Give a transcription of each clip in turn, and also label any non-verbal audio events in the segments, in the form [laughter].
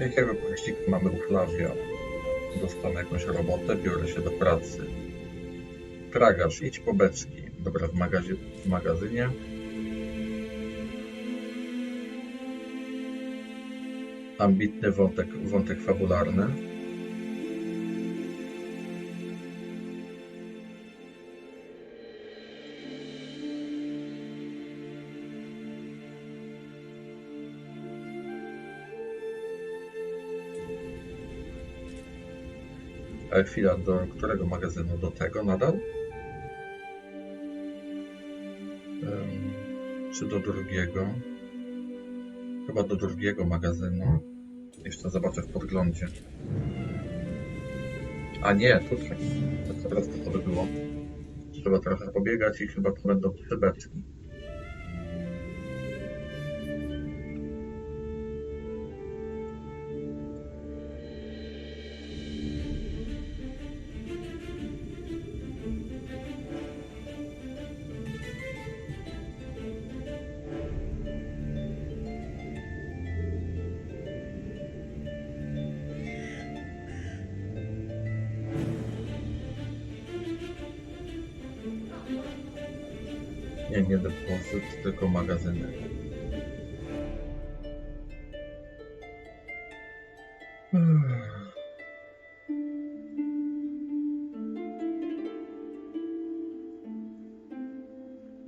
Jakiego kościka mamy u Flavia? Dostanę jakąś robotę, biorę się do pracy. Tragarz, idź po beczki. Dobra, w, w magazynie. Ambitny wątek, wątek fabularny. Ale chwila, do którego magazynu? Do tego nadal? Em, czy do drugiego? Chyba do drugiego magazynu. Jeszcze zobaczę w podglądzie. A nie, tutaj. Teraz to by było. Trzeba trochę pobiegać i chyba to będą trzy beczki. Nie, nie depozyt, tylko magazyny.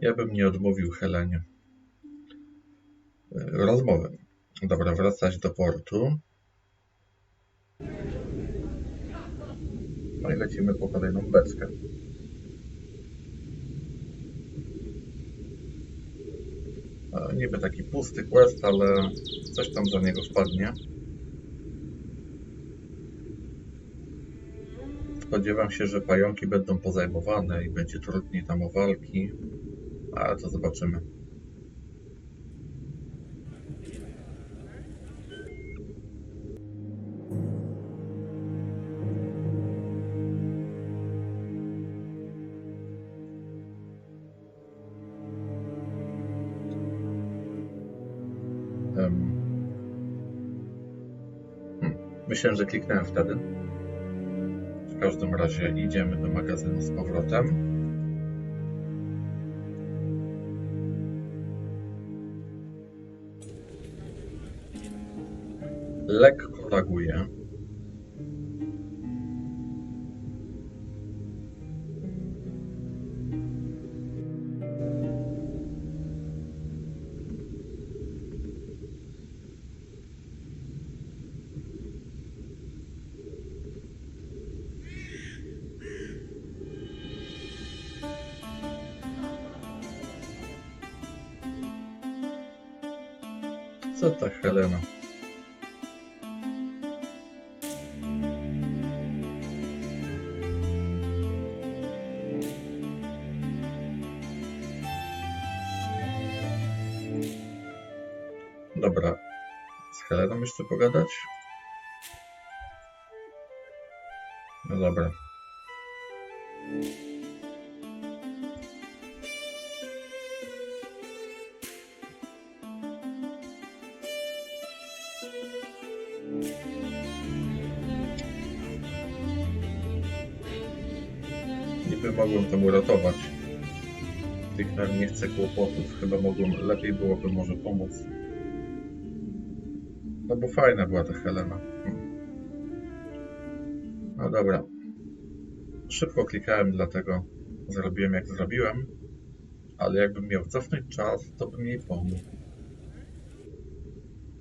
Ja bym nie odmówił Helenie. Rozmowy. Dobra, wracać do portu. No i lecimy po kolejną beczkę. Niby taki pusty quest, ale coś tam za niego wpadnie. Spodziewam się, że pająki będą pozajmowane i będzie trudniej tam o walki, ale to zobaczymy. Myślę, że kliknąłem wtedy. W każdym razie idziemy do magazynu z powrotem. Lekko laguje. Co ta Helena? Dobra. Z Heleną jeszcze pogadać? No dobra. Niby mogłem to uratować. Dickner nie chce kłopotów. Chyba mogłem, lepiej byłoby może pomóc. No bo fajna była ta Helena. Hmm. No dobra. Szybko klikałem, dlatego zrobiłem jak zrobiłem. Ale jakbym miał cofnąć czas, to bym jej pomógł.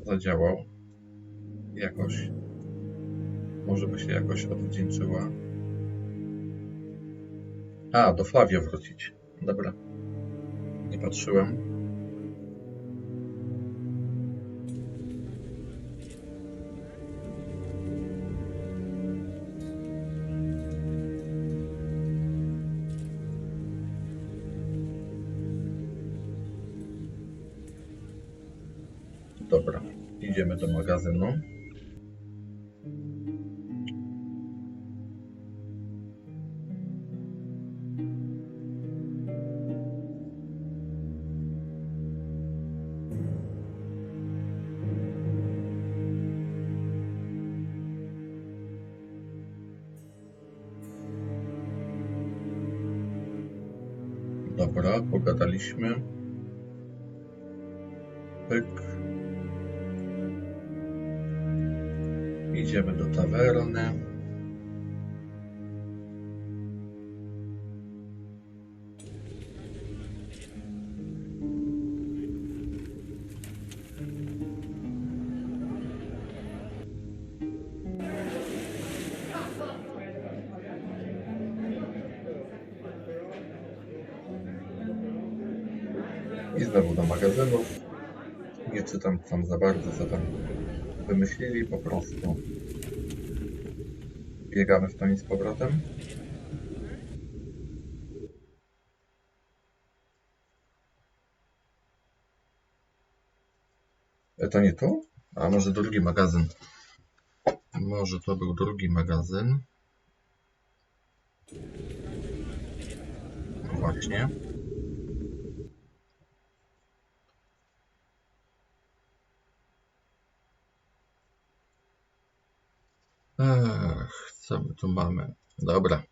Zadziałał. Jakoś. Może by się jakoś odwdzięczyła. A, do Flavia wrócić. Dobra. Nie patrzyłem. Dobra, idziemy do magazynu. Dobra, pogadaliśmy. Pyk. Idziemy do tawerny. I znowu do magazynów. Nie czytam tam za bardzo, co tam wymyślili, po prostu biegamy w to i z powrotem. E, To nie tu? A może drugi magazyn? Może to był drugi magazyn. Właśnie. Ech, co my tu mamy? Dobra.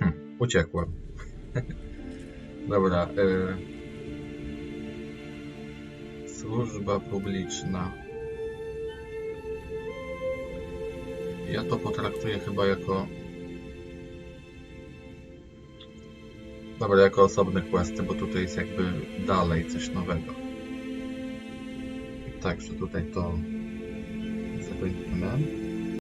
Hm, uciekłem. [laughs] Dobra. Y... Służba publiczna. Ja to potraktuję chyba jako Dobra, jako osobne questy, bo tutaj jest jakby dalej coś nowego. Także tutaj to zakończymy.